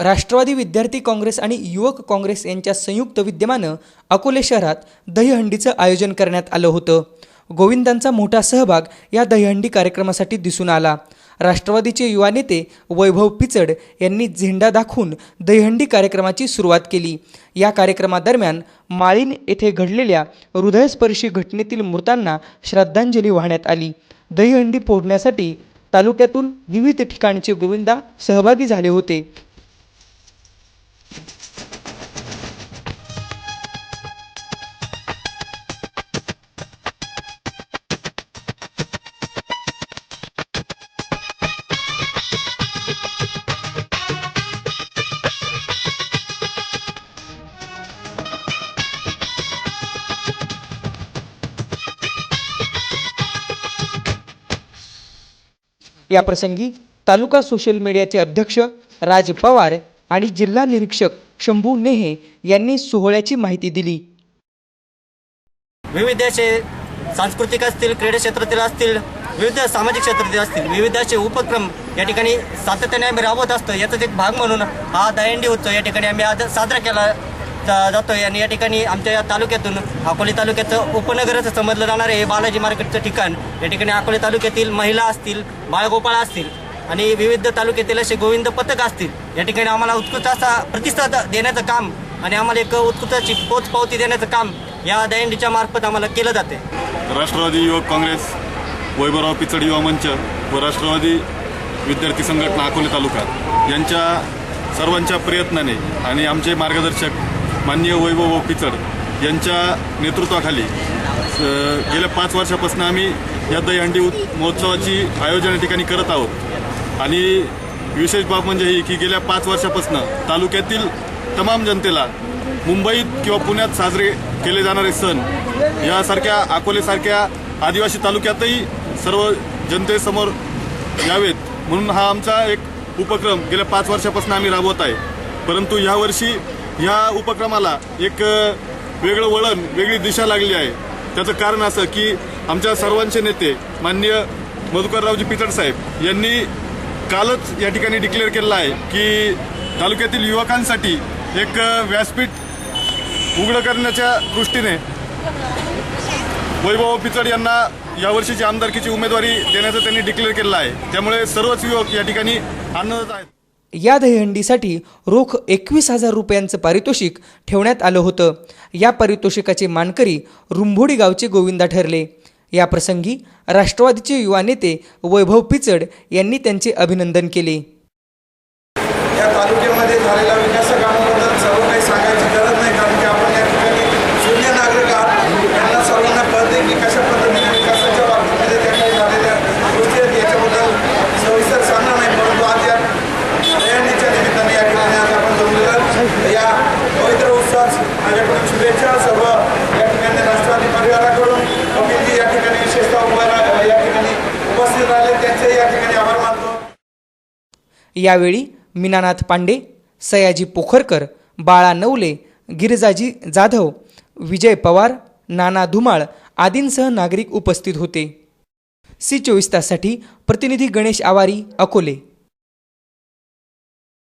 राष्ट्रवादी विद्यार्थी काँग्रेस आणि युवक काँग्रेस यांच्या संयुक्त विद्यमानं अकोले शहरात दहीहंडीचं आयोजन करण्यात आलं होतं. गोविंदांचा मोठा सहभाग या दहीहंडी कार्यक्रमासाठी दिसून आला. राष्ट्रवादीचे युवा नेते वैभव पिचड यांनी झेंडा दाखवून दहीहंडी कार्यक्रमाची सुरुवात केली. या कार्यक्रमादरम्यान माळीन येथे घडलेल्या हृदयस्पर्शी घटनेतील मृतांना श्रद्धांजली वाहण्यात आली. दहीहंडी फोडण्यासाठी तालुक्यातून विविध ठिकाणचे गोविंदा सहभागी झाले होते. याप्रसंगी तालुका सोशल मीडियाचे अध्यक्ष राज पवार आणि जिल्हा निरीक्षक शंभू नेहे यांनी सोहळ्याची माहिती दिली. विविध असे सांस्कृतिक असतील क्रीडा क्षेत्रातील असतील विविध सामाजिक क्षेत्रातील असतील विविध असे उपक्रम या ठिकाणी सातत्याने आम्ही राबवत असतो. याचाच एक भाग म्हणून हा दहीहंडी उत्सव या ठिकाणी आम्ही आज साजरा केला. जातोय आणि या ठिकाणी आमच्या या तालुक्यातून अकोले तालुक्याचं उपनगरच समजलं जाणार आहे. हे बालाजी मार्केटचं ठिकाण. या ठिकाणी अकोले तालुक्यातील महिला असतील बाळगोपाळ असतील आणि विविध तालुक्यातील असे गोविंद पथक असतील. या ठिकाणी आम्हाला उत्कृष्ट असा प्रतिसाद देण्याचं काम आणि आम्हाला एक उत्कृष्टाची पोच पावती देण्याचं काम या दहीहंडीच्या मार्फत आम्हाला केलं जाते. राष्ट्रवादी युवक काँग्रेस वैभवराव पिचड युवा मंच व राष्ट्रवादी विद्यार्थी संघटना अकोले तालुका यांच्या सर्वांच्या प्रयत्नाने आणि आमचे मार्गदर्शक माननीय वैभव पिचड यांच्या नेतृत्वाखाली गेल्या पाच वर्षापासून आम्ही या दहीहंडी महोत्सवाची आयोजन या ठिकाणी करत आहोत. आणि विशेष बाब म्हणजे ही की गेल्या पाच वर्षापासून तालुक्यातील तमाम जनतेला मुंबईत किंवा पुण्यात साजरे केले जाणारे सण यासारख्या अकोलेसारख्या आदिवासी तालुक्यातही सर्व जनतेसमोर यावेत. म्हणून हा आमचा एक उपक्रम गेल्या पाच वर्षापासून आम्ही राबवत आहे. परंतु यावर्षी ह्या उपक्रमाला एक वेगळं वळण वेगळी दिशा लागली आहे. त्याचं कारण असं की आमच्या सर्वांचे नेते माननीय मधुकररावजी पितड साहेब यांनी कालच या ठिकाणी डिक्लेअर केलेलं आहे की तालुक्यातील युवकांसाठी एक व्यासपीठ उघडं करण्याच्या दृष्टीने वैभव पिचड यांना यावर्षीची आमदारकीची उमेदवारी देण्याचं त्यांनी डिक्लेअर केलेलं आहे. त्यामुळे सर्वच युवक या ठिकाणी आनंदात आहेत. या दहीहंडीसाठी रोख एकवीस हजार रुपयांचं पारितोषिक ठेवण्यात आलं होतं. या पारितोषिकाचे मानकरी रुंभोडी गावचे गोविंदा ठरले. या प्रसंगी राष्ट्रवादीचे युवा नेते वैभव पिचड यांनी त्यांचे अभिनंदन केले. या तालुक्यामध्ये झालेला विकास कामाबद्दल सर्व काही सांगायची गरज नाही कारण की आपण या ठिकाणी शून्य नागरिक आहात यांना सर्वांना कळते की कशा पद्धतीने विकासाच्या बाबतीमध्ये त्या काही झालेल्या गोष्टी आहेत याच्याबद्दल सविस्तर सांगणार नाही परंतु आज या दयानीच्या निमित्ताने या ठिकाणी आज आपण जमलेलं या पवित्र उत्सवात माझ्याकडून शुभेच्छा. सर्व या ठिकाणी राष्ट्रवादी परिवाराकडून कपिलजी या ठिकाणी विशेषतः उभा या ठिकाणी उपस्थित राहिले. त्यांचे या ठिकाणी आभार मानतो. यावेळी मीनानाथ पांडे सयाजी पोखरकर बाळा नवले गिरिजाजी जाधव विजय पवार नाना धुमाळ आदींसह नागरिक उपस्थित होते. सी चोवीस ताससाठी प्रतिनिधी गणेश आवारी अकोले.